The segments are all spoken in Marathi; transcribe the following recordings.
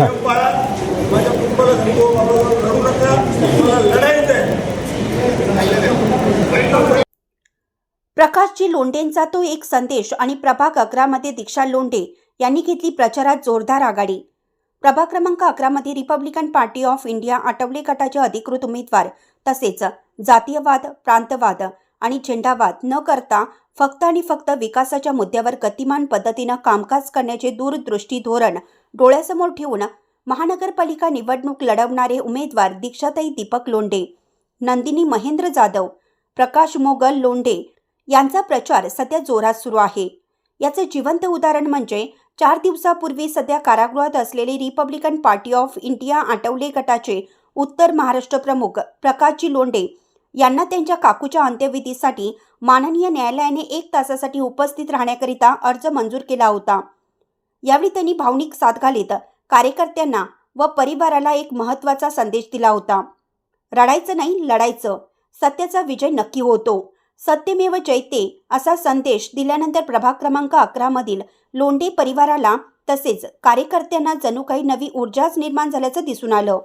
संयम पाळा माझ्या कुटुंबाला नका मला लढायचं आहे प्रकाशजी लोंढेंचा तो एक संदेश आणि प्रभाग अकरामध्ये दीक्षा लोंढे यांनी घेतली प्रचारात जोरदार आघाडी. प्रभाग क्रमांक अकरामध्ये Republican Party of India Athawale गटाचे अधिकृत उमेदवार तसेच जातीयवाद प्रांतवाद आणि झेंडावाद न करता फक्त आणि फक्त विकासाच्या मुद्द्यावर गतिमान पद्धतीनं कामकाज करण्याचे दूरदृष्टी धोरण डोळ्यासमोर ठेवून महानगरपालिका निवडणूक लढवणारे उमेदवार दीक्षाताई दीपक लोंढे नंदिनी महेंद्र जाधव प्रकाश मोगल लोंढे यांचा प्रचार सध्या जोरात सुरू आहे. याचे जिवंत उदाहरण म्हणजे चार दिवसापूर्वी सध्या कारागृहात असलेले Republican Party of India Athawale गटाचे उत्तर महाराष्ट्र प्रमुख प्रकाशजी लोंढे यांना त्यांच्या काकूच्या अंत्यविधीसाठी माननीय न्यायालयाने एक तासासाठी उपस्थित राहण्याकरिता अर्ज मंजूर केला होता. यावेळी त्यांनी भावनिक साथ घालीत कार्यकर्त्यांना व परिवाराला एक महत्त्वाचा संदेश दिला होता. रडायचं नाही लढायचं. सत्याचा विजय नक्की होतो. सत्यमेव जयते असा संदेश दिल्यानंतर प्रभाग क्रमांक अकरामधील लोंढे परिवाराला तसेच कार्यकर्त्यांना जणू काही नवी ऊर्जाच निर्माण झाल्याचं दिसून आलं.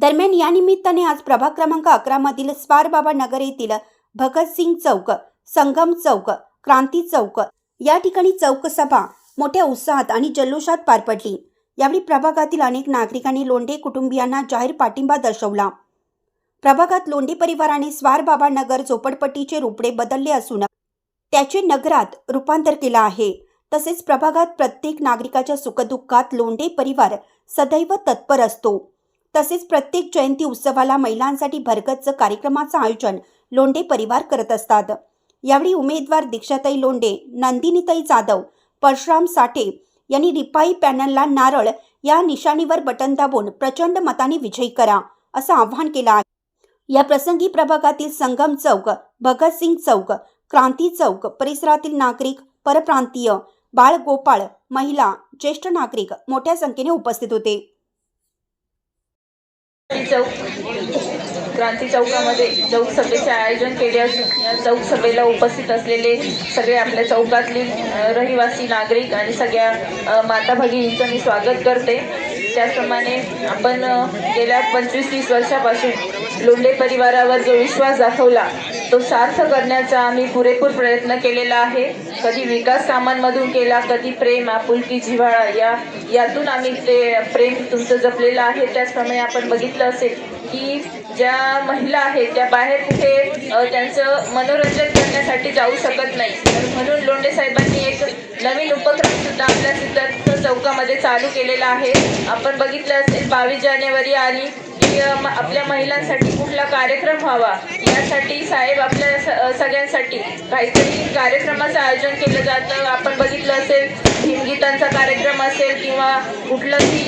दरम्यान या निमित्ताने आज प्रभाग क्रमांक अकरामधील स्वारबाबा नगर येथील भगतसिंग चौक संगम चौक क्रांती चौक या ठिकाणी चौक सभा मोठ्या उत्साहात आणि जल्लोषात पार पडली. यावेळी प्रभागातील अनेक नागरिकांनी लोंढे कुटुंबियांना जाहीर पाठिंबा दर्शवला. प्रभागात लोंढे परिवाराने स्वारबाबा नगर झोपडपट्टीचे रुपडे बदलले असून त्याचे नगरात रूपांतर केलं आहे. तसेच प्रभागात प्रत्येक नागरिकाच्या सुखदुःखात लोंढे परिवार सदैव तत्पर असतो. तसेच प्रत्येक जयंती उत्सवाला महिलांसाठी भरगच्च कार्यक्रमाचं आयोजन लोंढे परिवार करत असतात. यावेळी उमेदवार दीक्षाताई लोंढे नंदिनीताई जाधव परशुराम साठे यांनी रिपाई पॅनलला नारळ या निशाणीवर बटन दाबून प्रचंड मताने विजयी करा असं आवाहन केलं आहे. या प्रसंगी प्रभागातील संगम चौक भगतसिंग चौक क्रांती चौक परिसरातील नागरिक परप्रांतीय बाळ गोपाळ महिला ज्येष्ठ नागरिक मोठ्या संख्येने उपस्थित होते. चौक. क्रांती चौकामध्ये चौक सभेचे आयोजन केले असून या चौक सभेला उपस्थित असलेले सगळे आपल्या चौकातले रहिवासी नागरिक आणि सगळ्या माता भगिनींचं मी स्वागत करते. त्याचप्रमाणे आपण गेल्या पंचवीस तीस वर्षापासून लोंढे परिवारावर जो विश्वास दाखवला तो सार्थ करण्याचा आम्ही पुरेपूर प्रयत्न केलेला आहे. कधी विकास कामांमधून केला कधी प्रेम आपुलकी जिव्हाळा या यातून आम्ही ते प्रेम तुमचं जपलेलं आहे. त्याचप्रमाणे आपण बघितलं असेल की ज्या महिला आहेत त्या बाहेर कुठे त्यांचं मनोरंजन करण्यासाठी जाऊ शकत नाही. म्हणून लोंढे साहेबांनी एक नवीन उपक्रम सुद्धा आपल्या सिद्धार्थ चौकामध्ये चालू केलेला आहे. आपण बघितलं असेल बावीस जानेवारी आणि आपल्या महिलांसाठी कुठला कार्यक्रम व्हावा यासाठी साहेब आपल्या स- सगळ्यांसाठी काहीतरी कार्यक्रमाचं आयोजन केलं जातं. आपण बघितलं असेल हिमगीतांचा कार्यक्रम असेल किंवा कुठलंही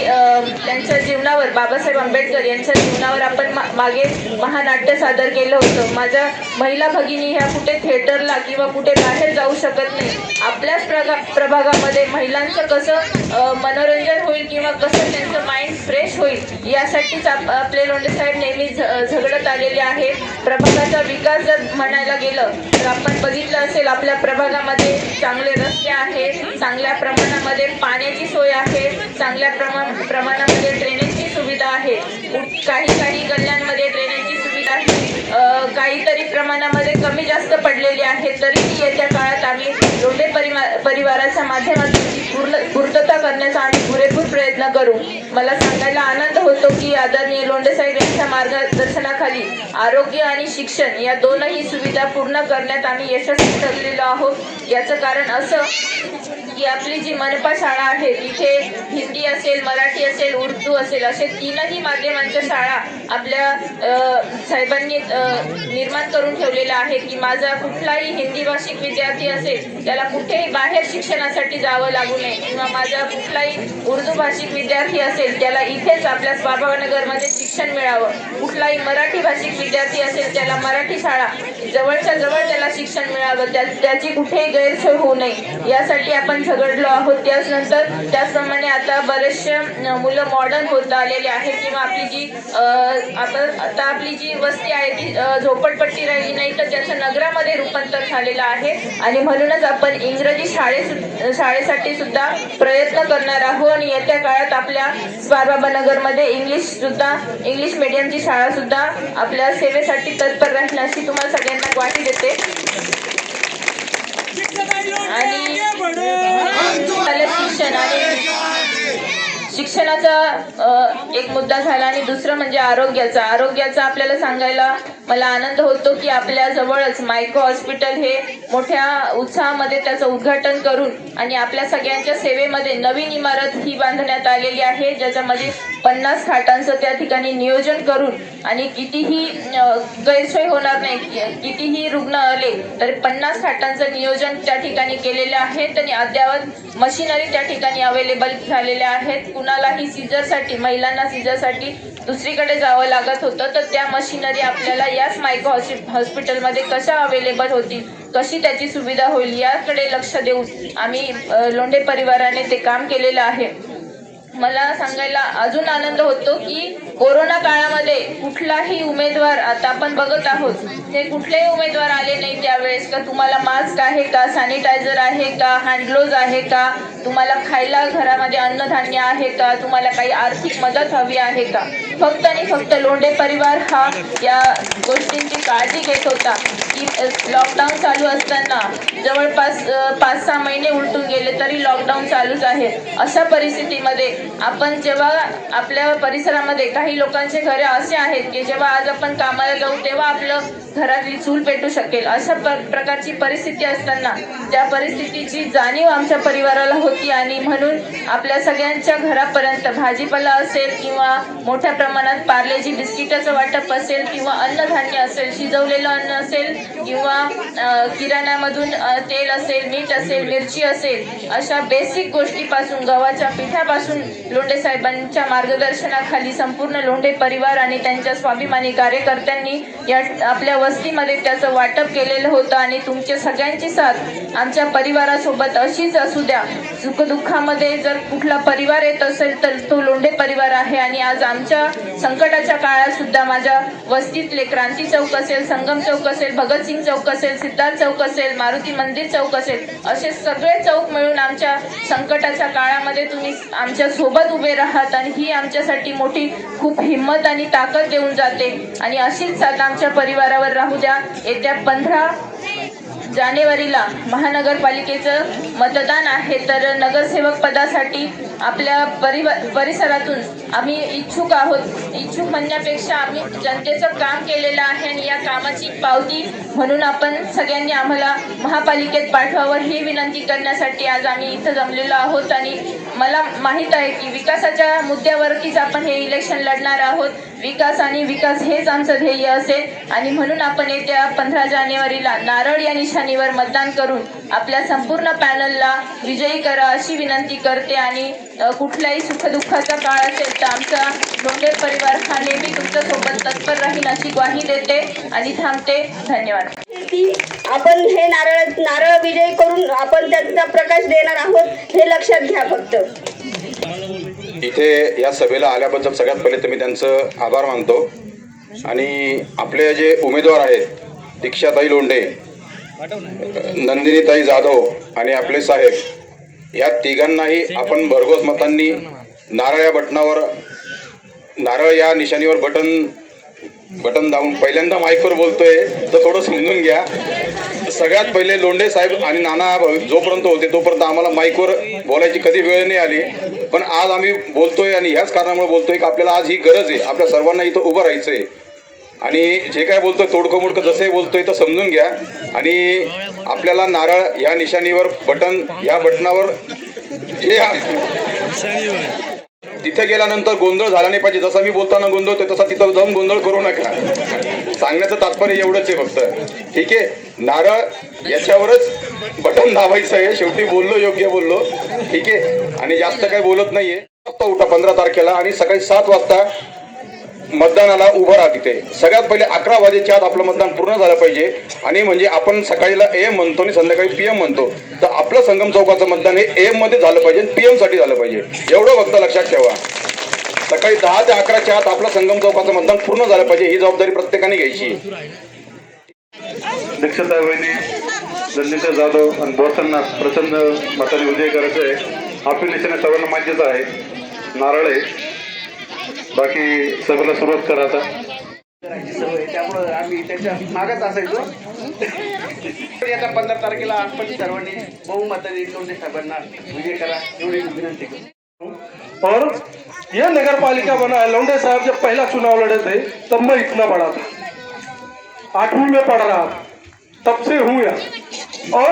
त्यांच्या जीवनावर बाबासाहेब आंबेडकर यांच्या जीवनावर आपण मा- मागे महानाट्य सादर केलं होतं. माझ्या महिला भगिनी ह्या कुठे थिएटरला किंवा कुठे बाहेर जाऊ शकत नाही. आपल्याच प्रगा प्रभागामध्ये महिलांचं कसं मनोरंजन होईल किंवा कसं त्यांचं माइंड फ्रेश होईल यासाठीच आप आपले साहेब नेहमी झ- झगडत आलेले आहे प्रभागाचा विकास जर म्हणायला गेलं तर आपण बघितलं असेल आपल्या प्रभागामध्ये चांगले रस्ते आहेत चांगल्या प्रमाणामध्ये पाण्याची सोय आहे चांगल्या प्रमाण प्रमाणामध्ये ड्रेनेजची सुविधा आहे. काही काही गल्ल्यांमध्ये ड्रेनेजची आहे काहीतरी प्रमाणामध्ये कमी जास्त पडलेली आहे तरीही येत्या काळात आम्ही लोंढे परिमा परिवाराच्या माध्यमातून पूर्ण पूर्तता करण्याचा आम्ही पुरेपूर प्रयत्न करू. मला सांगायला आनंद होतो की आदरणीय लोंढे साहेब यांच्या मार्गदर्शनाखाली आरोग्य आणि शिक्षण या दोनही सुविधा पूर्ण करण्यात आम्ही यशस्वी ठरलेलो आहोत. याचं कारण असं की आपली जी मनपा शाळा आहे तिथे हिंदी असेल मराठी असेल उर्दू असेल असे तीनही माध्यमांच्या शाळा आपल्या साहेबांनी निर्माण करून ठेवलेला आहे की माझा कुठलाही हिंदी भाषिक विद्यार्थी असेल त्याला कुठेही बाहेर शिक्षणासाठी जावं लागू नये किंवा माझा कुठलाही उर्दू भाषिक विद्यार्थी असेल त्याला इथेच आपल्या बाबानगरमध्ये शिक्षण मिळावं. कुठलाही मराठी भाषिक विद्यार्थी असेल त्याला मराठी शाळा जवळच्या जवळ त्याला शिक्षण मिळावं त्या त्याची कुठेही गैरसोय होऊ नये. यासाठी आपण झगडलो आहोत. त्याचनंतर त्याचप्रमाणे आता बरेचसे मुलं मॉडर्न होत आलेले आहेत. किंवा आपली जी आता आता आपली जी वस्ती आहे ती झोपडपट्टी राहिली नाही तर त्याचं नगरामध्ये रूपांतर झालेलं आहे. आणि म्हणूनच आपण इंग्रजी शाळे शाळेसाठी सुद्धा प्रयत्न करणार आहोत. आणि येत्या काळात आपल्या स्वारबाबा नगरमध्ये इंग्लिश सुद्धा इंग्लिश मीडियमची शाळा सुद्धा आपल्या सेवेसाठी तत्पर राहील अशी तुम्हाला सगळ्यांना ग्वाही देते. आणि शिक्षण आणि शिक्षणाचा एक मुद्दा झाला आणि दुसरं म्हणजे आरोग्याचा. आरोग्याचा आपल्याला सांगायला मला आनंद होतो की आपल्या जवळच मायको हॉस्पिटल हे मोठ्या उत्साहामध्ये त्याचं उद्घाटन करून आणि आपल्या सगळ्यांच्या सेवेमध्ये नवीन इमारत ही बांधण्यात आलेली आहे ज्याच्यामध्ये पन्नास खाटांचं त्या ठिकाणी नियोजन करून आणि कितीही गैरसोय होणार नाही कितीही रुग्ण आले तर पन्नास खाटांचं नियोजन त्या ठिकाणी केलेलं आहे आणि अद्यावत मशिनरी त्या ठिकाणी अवेलेबल झालेल्या आहेत. कुणालाही सीझरसाठी महिलांना सीझरसाठी दुसरीकडे जावं लागत होतं तर त्या मशिनरी आपल्याला याच मायको हॉस्पि- हॉस्पिटलमध्ये कशा अवेलेबल होतील कशी त्याची सुविधा होईल याकडे लक्ष देऊन आम्ही लोंढे परिवाराने ते काम केलेलं आहे. मला सांगायला अजून आनंद होतो की कोरोना काळामध्ये कुठलाही उमेदवार आता आपण बघत आहोत. ते कुठलेही उमेदवार आले नाही त्यावेळेस. का तुम्हाला मास्क आहे का? सॅनिटायझर आहे का? हँडग्लोव्ज आहे का? तुम्हाला खायला घरामध्ये अन्नधान्य आहे का? तुम्हाला काही आर्थिक मदत हवी आहे का? फक्त आणि फक्त लोंढे परिवार हा या गोष्टींची काळजी घेत होता. की लॉकडाऊन चालू असताना जवळपास पाच सहा महिने उलटून गेले तरी लॉकडाऊन चालूच आहे. अशा परिस्थितीमध्ये आपण जेव्हा आपल्या परिसरामध्ये काही लोकांचे घरे असे आहेत की जेव्हा आज आपण कामाला जाऊ तेव्हा आपलं घरातली चूल पेटू शकेल. अशा प्र- प्रकारची परिस्थिती असताना त्या परिस्थितीची जाणीव आमच्या परिवाराला होती आणि म्हणून आपल्या सगळ्यांच्या घरापर्यंत भाजीपाला असेल किंवा मोठ्या प्रमाणात पार्लेजी बिस्किटाचं वाटप असेल किंवा अन्नधान्य असेल शिजवलेलं अन्न असेल किंवा किराण्यामधून तेल असेल मीठ असेल मिरची असेल अशा बेसिक गोष्टीपासून गव्हाच्या पिठापासून लोंढे साहेबांच्या मार्गदर्शनाखाली संपूर्ण लोंढे परिवार आणि त्यांच्या स्वाभिमानी कार्यकर्त्यांनी या आपल्या वस्तीमध्ये त्याचं वाटप केलेलं होतं आणि तुमच्या सगळ्यांची साथ आमच्या परिवारासोबत अशीच असू द्या. सुखदुःखामध्ये जर कुठला परिवार येत असेल तर तो लोंढे परिवार आहे आणि आज आमच्या संकटाच्या काळात सुद्धा माझ्या वस्तीतले क्रांती चौक असेल संगम चौक असेल भगतसिंग चौक असेल सिद्धार्थ चौक असेल मारुती मंदिर चौक असेल असे सगळे चौक मिळून आमच्या संकटाच्या काळामध्ये तुम्ही आमच्यासोबत उभे राहात आणि ही आमच्यासाठी मोठी खूप हिंमत आणि ताकद देऊन जाते. आणि अशीच साथ आमच्या परिवारावर राहू द्या. येत्या पंधरा जानेवारीला महानगरपालिकेचं मतदान आहे तर नगरसेवक पदासाठी आपल्या परिव परिसरातून आम्ही इच्छुक आहोत. इच्छुक म्हणण्यापेक्षा आम्ही जनतेचं काम केलेलं आहे आणि या कामाची पावती म्हणून आपण सगळ्यांनी आम्हाला महापालिकेत पाठवावं ही विनंती करण्यासाठी आज आम्ही इथं जमलेलो आहोत आणि मला माहीत आहे की विकासाच्या मुद्द्यावरतीच आपण हे इलेक्शन लढणार आहोत. विकास आणि विकास हेच आमचं ध्येय असेल आणि म्हणून आपण येत्या पंधरा जानेवारीला नारळ या निशाणीवर मतदान करून आपल्या संपूर्ण पॅनलला विजयी करा अशी विनंती करते आणि कुठल्याही सुखदुःखाचा काळ असेल तर आमचा लोंढे परिवार हा नेहमी तुमच्यासोबत तत्पर राहील अशी ग्वाही देते आणि थांबते. धन्यवाद. की आपण हे नारळ नारळ विजय करून आपण त्याचा प्रकाश देणार आहोत हे लक्षात घ्या फक्त. इथे या सभेला आल्याबद्दल सगळ्यात पहिले तर मी त्यांचं आभार मानतो. आणि आपले जे उमेदवार आहेत दीक्षाताई लोंढे नंदिनीताई जाधव आणि आपले साहेब या तिघांनाही आपण भरघोस मतांनी नारळ या बटनावर नारळ या निशाणीवर बटन बटन दाबून पहिल्यांदा माईकवर बोलतोय. तर थोडं समजून घ्या. सगळ्यात पहिले लोंढे साहेब आणि नाना जोपर्यंत होते तोपर्यंत आम्हाला माईकवर बोलायची कधी वेळ नाही आली. पण आज आम्ही बोलतोय आणि ह्याच कारणामुळे बोलतोय की आपल्याला आज ही गरज आहे. आपल्या सर्वांना इथं उभं राहायचं आहे आणि जे काय बोलतोय तोडकं मोडकं जसे बोलतोय तर समजून घ्या. आणि आपल्याला नारळ ह्या निशाणीवर बटन ह्या बटनावर जे तिथे गेल्यानंतर गोंधळ झाला नाही पाहिजे. जसा मी बोलताना गोंधळतोय तसा तिथं जाऊन गोंधळ करू नका. सांगण्याचं तात्पर्य एवढंच आहे फक्त. ठीक आहे? नारळ याच्यावरच बटन दाबायचं आहे. शेवटी बोललो योग्य बोललो. ठीक आहे? आणि जास्त काही बोलत नाहीये. उठा पंधरा तारखेला आणि सकाळी सात वाजता मतदानाला उभं राहा तिथे. सगळ्यात पहिले अकरा वाजेच्या आत आपलं मतदान पूर्ण झालं पाहिजे. आणि म्हणजे आपण सकाळीला एम म्हणतो आणि संध्याकाळी पीएम म्हणतो. तर आपलं संगम चौकाचं मतदान हे एममध्ये झालं पाहिजे पीएमसाठी झालं पाहिजे. एवढं फक्त लक्षात ठेवा. सकाळी दहा ते अकराच्या आत आपलं संगम चौकाचं मतदान पूर्ण झालं पाहिजे. ही जबाबदारी प्रत्येकाने घ्यायची. दीक्षाताई वहिनी जाधव आणि बोरतांना प्रचंड मताने विजय करायचं आहे. आपली निशाने सर्वांना मान्यच आहे. नारळ आहे. बाकी सभेला सुरुवात करा आता. त्यामुळं आम्ही त्याच्या मागच असायचो पंधरा तारखेला आपण सर्वांनी बहुमताने लोंढे साहेबांना विजय करा एवढी विनंती करतो. और ये नगर पालिका बना है लौंडे साहब जब पहला चुनाव लड़े थे तब मैं इतना बड़ा था। आठवीं में पढ़ रहा था तब से हूँ और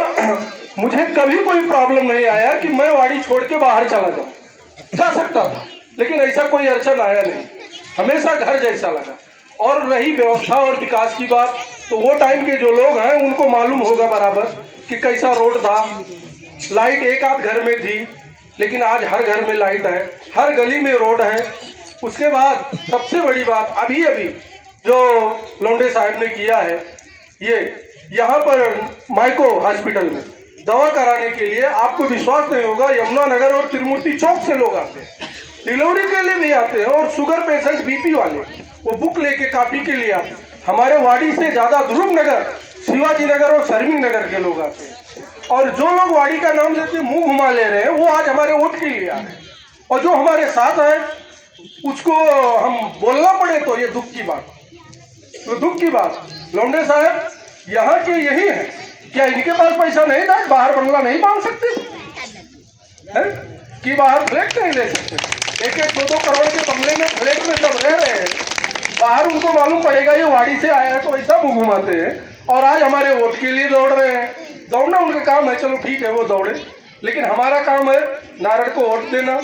मुझे कभी कोई प्रॉब्लम नहीं आया कि मैं वाड़ी छोड़ के बाहर चला जाऊँ। जा सकता था। लेकिन ऐसा कोई अड़चन आया नहीं। हमेशा घर जैसा लगा। और रही व्यवस्था और विकास की बात तो वो टाइम के जो लोग हैं, उनको मालूम होगा बराबर कि कैसा रोड था। लाइट एक आध घर में थी, लेकिन आज हर घर में लाइट है। हर गली में रोड है। उसके बाद सबसे बड़ी बात, अभी अभी जो लोंडे साहब ने किया है, ये, यहाँ पर माइको हॉस्पिटल में। दवा कराने के लिए आपको विश्वास नहीं होगा, यमुना नगर और त्रिमूर्ति चौक से लोग आते हैं। डिलीवरी के लिए भी आते और शुगर पेशेंट बीपी वाले, वो बुक लेके कापी के लिए आते हमारे वाड़ी से ज़्यादा ध्रुव नगर, शिवाजी नगर और शर्मिंग नगर के लोग आते हैं। और जो लोग वाड़ी का नाम लेते मुँह घुमा ले रहे हैं, वो आज हमारे वोट के लिए आ रहे हैं। और जो हमारे साथ है, उसको हम बोलना पड़े तो ये दुख की बात। तो दुख की बात, लौंडे साहब, यहाँ के यही है। क्या इनके पास पैसा नहीं था? बाहर बंगला नहीं बाँध सकते? है? कि बाहर फ्लैट नहीं ले सकते? एक एक दो दो करोड़ के बंगले में फ्लैट में सब रह रहे हैं? बाहर उनको मालूम पड़ेगा, ये वाड़ी से आया है तो ऐसा मुँह घुमाते हैं। और आज हमारे वोट के लिए दौड़ रहे हैं। दौड़ना उनका काम है, चलो ठीक है, वो दौड़े। लेकिन हमारा काम है नारद को वोट देना,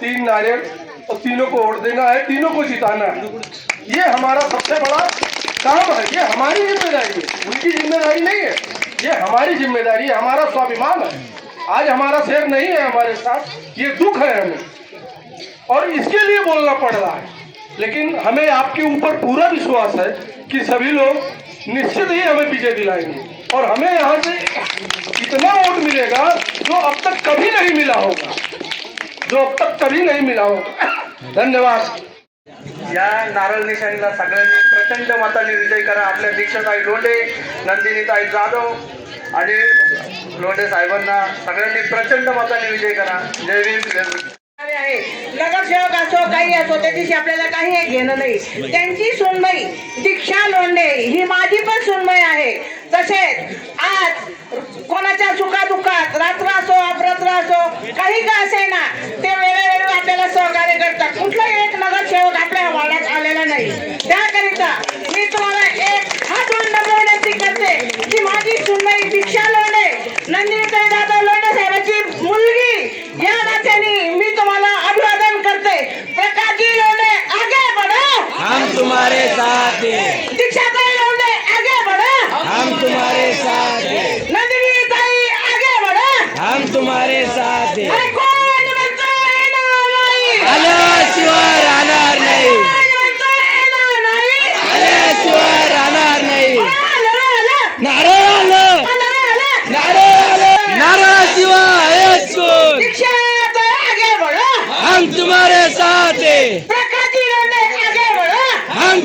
तीन नारियल और तीनों को वोट देना है, तीनों को जिताना है। ये हमारा सबसे बड़ा काम है, ये हमारी ज़िम्मेदारी है। उनकी ज़िम्मेदारी नहीं है, ये हमारी ज़िम्मेदारी है, हमारा स्वाभिमान है। आज हमारा शेर नहीं है हमारे साथ, ये दुख है हमें। और इसके लिए बोलना पड़ रहा है। लेकिन हमें आपके ऊपर पूरा विश्वास है कि सभी लोग निश्चित ही हमें विजय दिलाएंगे। और हमें यहाँ से इतना वोट मिलेगा जो अब तक कभी नहीं मिला होगा। जो अब तक कभी नहीं मिला होगा। धन्यवाद। या नारळ निशाणीला सगळ्यांनी प्रचंड मताने विजय करा. आपल्या दीक्षाताई लोंढे नंदिनीताई जाधव आणि लोंढे साहेबांना सगळ्यांनी प्रचंड मताने विजय करा. जय भीम जय नगरसेवक असो काही असो त्याच्याशी आपल्याला काही घेणं नाही. त्यांची सुनबाई दीक्षा लोंढे ही माझी पण सुनबाई आहे. तसेच आज कोणाच्या सुखादुखात रात्र असो अपरात्र असो काही का असे ना ते वेळोवेळी आपल्याला सहकार्य करतात. कुठलाही एक नगरसेवक आपल्या वाड्यात आलेला नाही. त्याकरिता मी तुम्हाला एक हात विनंती करते की माझी सुनबाई दीक्षा लोंढे नंदिनीताई दादा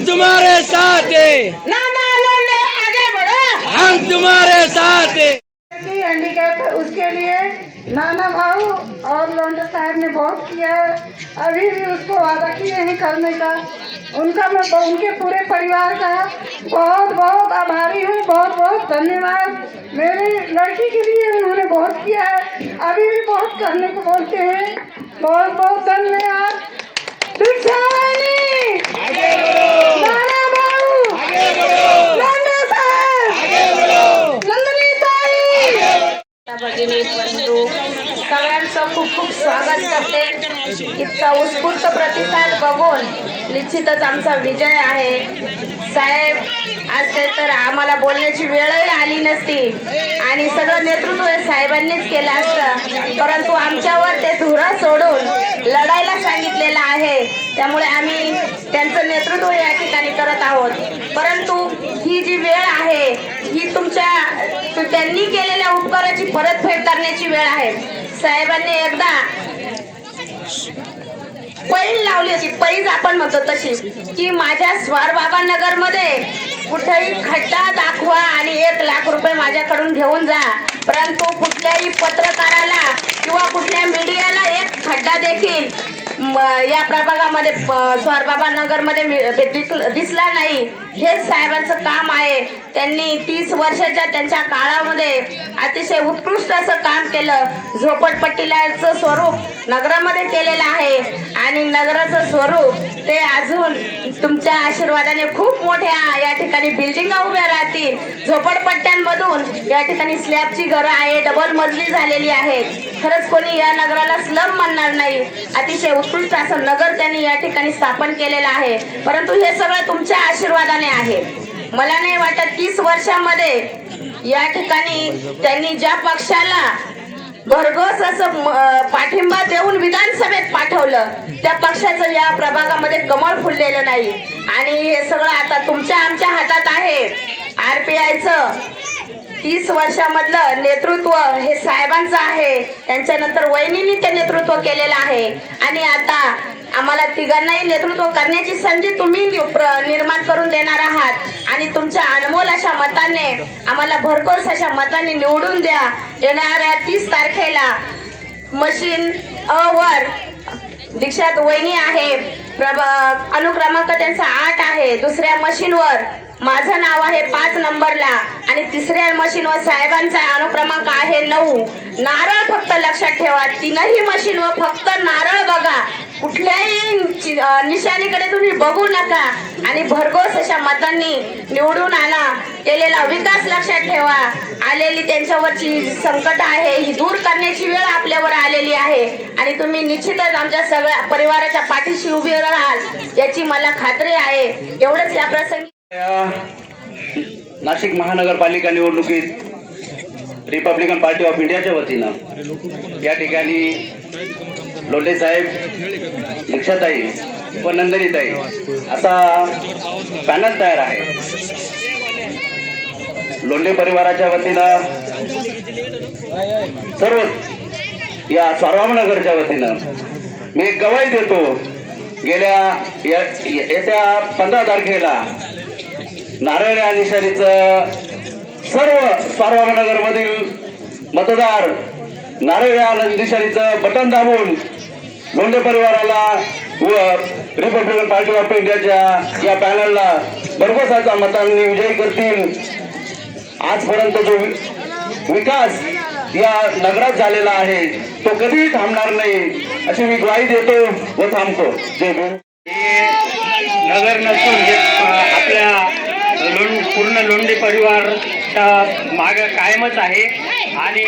तुम्हारे साथ हैं। आगे बढ़ो। हम तुम्हारे साथ हैं। की हैंडीकैप उसके लिए नाना भाऊ और लोंडे साहब ने बहुत किया है। अभी भी उसको वादा किए हैं करने का। उनका मैं उनके पूरे परिवार का बहुत बहुत आभारी हूँ बहुत बहुत धन्यवाद। मेरी लड़की के लिए उन्होंने बहुत किया है। अभी भी बहुत करने को बोलते हैं। बहुत बहुत धन्यवाद। भगिनी बंधू सगळ्यांचं खूप खूप स्वागत करते. इतका उत्स्फूर्त प्रतिसाद बघून निश्चितच आमचा विजय आहे. साहेब असते तर आम्हाला बोलण्याची वेळही आली नसती. आणि सगळं नेतृत्व हे साहेबांनीच केलं असतं. परंतु आमच्यावर ते धुरा सोडून लढायला सांगितलेलं आहे. त्यामुळे आम्ही त्यांचं नेतृत्व या ठिकाणी करत आहोत. परंतु ही जी वेळ आहे ही तुमच्या त्यांनी केलेल्या उपकाराची परतफेड करण्याची वेळ आहे. साहेबांनी एकदा पैल लावली होती पैज आपण म्हणतो तशी. की माझ्या स्वारबाबा नगरमध्ये कुठेही खड्डा दाखवा आणि एक लाख रुपये माझ्याकडून घेऊन जा. परंतु कुठल्याही पत्रकाराला किंवा कुठल्या मीडियाला एक खड्डा देखील म, या प्रभागामध्ये स्वारबाबा नगरमध्ये मी- दिसला नाही. हे साहेबांचं काम आहे. त्यांनी तीस वर्षाच्या त्यांच्या काळामध्ये अतिशय उत्कृष्ट असं काम केलं. झोपडपट्टीलाचं स्वरूप नगरामध्ये केलेलं आहे. आणि नगराचं स्वरूप ते अजून तुमच्या आशीर्वादाने खूप मोठ्या या ठिकाणी बिल्डिंगा उभ्या राहतील. झोपडपट्ट्यांमधून या ठिकाणी स्लॅबची घरं आहे डबल मजली झालेली आहे खरंच कोणी या नगराला स्लम म्हणणार नाही. अतिशय उत्कृष्ट असं नगर त्यांनी या ठिकाणी स्थापन केलेलं आहे. परंतु हे सगळं तुमच्या आशीर्वादाने आहे. मला नाही वाटत तीस वर्षामध्ये या ठिकाणी त्यांनी ज्या पक्षाला भरघोस असं पाठिंबा देऊन विधानसभेत पाठवलं त्या पक्षाचं या प्रभागामध्ये कमळ फुललेलं नाही. आणि हे सगळं आता तुमच्या आमच्या हातात आहे. आर पी आयचं तीस वर्षामधलं नेतृत्व हे साहेबांचं आहे. त्यांच्यानंतर वहिनींनी ते नेतृत्व केलेलं आहे. आणि आता आम्हाला तिघांनाही नेतृत्व करण्याची संधी तुम्ही नि- प्र- निर्माण करून देणार आहात. आणि तुमच्या अनमोल अशा मताने आम्हाला भरघोस अशा मताने निवडून द्या. येणाऱ्या तीस तारखेला मशीन अ वर दीक्षात वहिनी आहे. प्रभ अनुक्रमांक त्यांचा आठ आहे. दुसऱ्या मशीनवर माझं नाव आहे पाच नंबरला आणि तिसऱ्या मशीनवर साहेबांचा अनुक्रमांक आहे नऊ. नारळ फक्त लक्षात ठेवा तीनही मशीनवर फक्त नारळ बघा. कुठल्याही चि- निशाणीकडे तुम्ही बघू नका. आणि भरघोस अशा मतांनी निवडून आला केलेला विकास लक्षात ठेवा. आलेली त्यांच्यावरची संकट आहे ही दूर करण्याची वेळ आपल्यावर आलेली आहे. आणि तुम्ही निश्चितच आमच्या सगळ्या परिवाराच्या पाठीशी उभे राहाल याची मला खात्री आहे. एवढंच या प्रसंगी नाशिक महानगरपालिका निवडणुकीत रिपब्लिकन पार्टी ऑफ इंडियाच्या वतीनं या ठिकाणी लोटे साहेब दीक्षाताई व नंदनीताई असा पॅनल तयार आहे. लोंढे परिवाराच्या वतीनं सर्व या सर्वामनगरच्या वतीनं मी एक गवाही देतो. गेल्या येत्या पंधरा तारखेला नारायण या निशाणीचं सर्व स्वारबाबनगर मधील मतदार नारायण या निशाणीचं बटन दाबून लोंढे परिवाराला व रिपब्लिकन पार्टी ऑफ इंडियाच्या या पॅनलला भरघोसाचा मतांनी विजयी करतील. आजपर्यंत जो विकास या नगरात झालेला आहे तो कधीही थांबणार नाही अशी मी ग्वाही देतो व थांबतो. जय भीम. नगर नसून आपल्या लोंड पूर्ण लोंढे परिवारचा माग कायमच आहे. आणि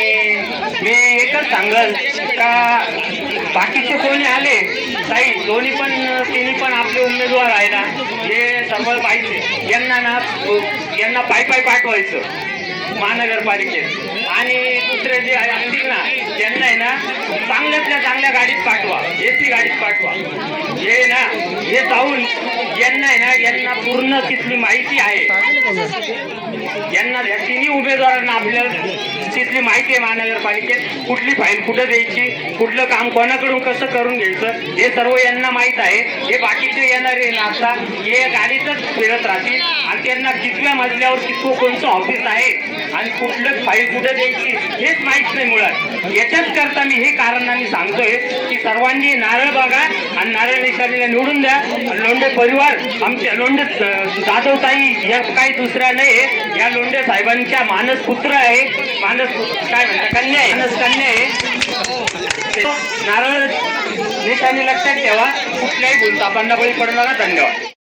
मी एकच सांगल का बाकीचे कोणी आले ताई दोन्ही पण तिन्ही पण आपले उमेदवार आहे ना हे सर्व पाहिजे यांना ना यांना पाय पाय पाठवायचं. महानगरपालिकेत. आणि दुसरे जे असतील ना त्यांना आहे ना चांगल्यातल्या चांगल्या गाडीत पाठवा. एसी गाडीत पाठवा. हे ना हे जाऊन यांना आहे ना यांना पूर्ण तिथली माहिती आहे. यांना या तिन्ही उमेदवारांना आपल्याला तिथली माहिती आहे महानगरपालिकेत. कुठली फाईल कुठं द्यायची कुठलं काम कोणाकडून कसं करून घ्यायचं हे सर्व यांना माहीत आहे. हे बाकीचे येणारे नाश्ता हे गाडीतच फिरत राहतील. आणि त्यांना कितव्या मजल्यावर कितकं कोणतं ऑफिस आहे आणि कुठलं फाईल कुठं द्यायची हेच माहीत नाही मुळात. याच्याच करता मी हे कारण आम्ही सांगतोय की सर्वांनी नारळ बघा आणि नारळ निशाणीला निवडून द्या. लोंढे परिवार आमच्या लोंढे जाधवताई या काही दुसऱ्या नाही या लोंढे साहेबांच्या मानस पुत्र आहे. मानस काय म्हणतात कन्या आहे. मानस कन्या आहे. नारळ निशाणी लक्षात ठेवा. कुठल्याही भूलतापांना बळी पडणार धन्यवाद.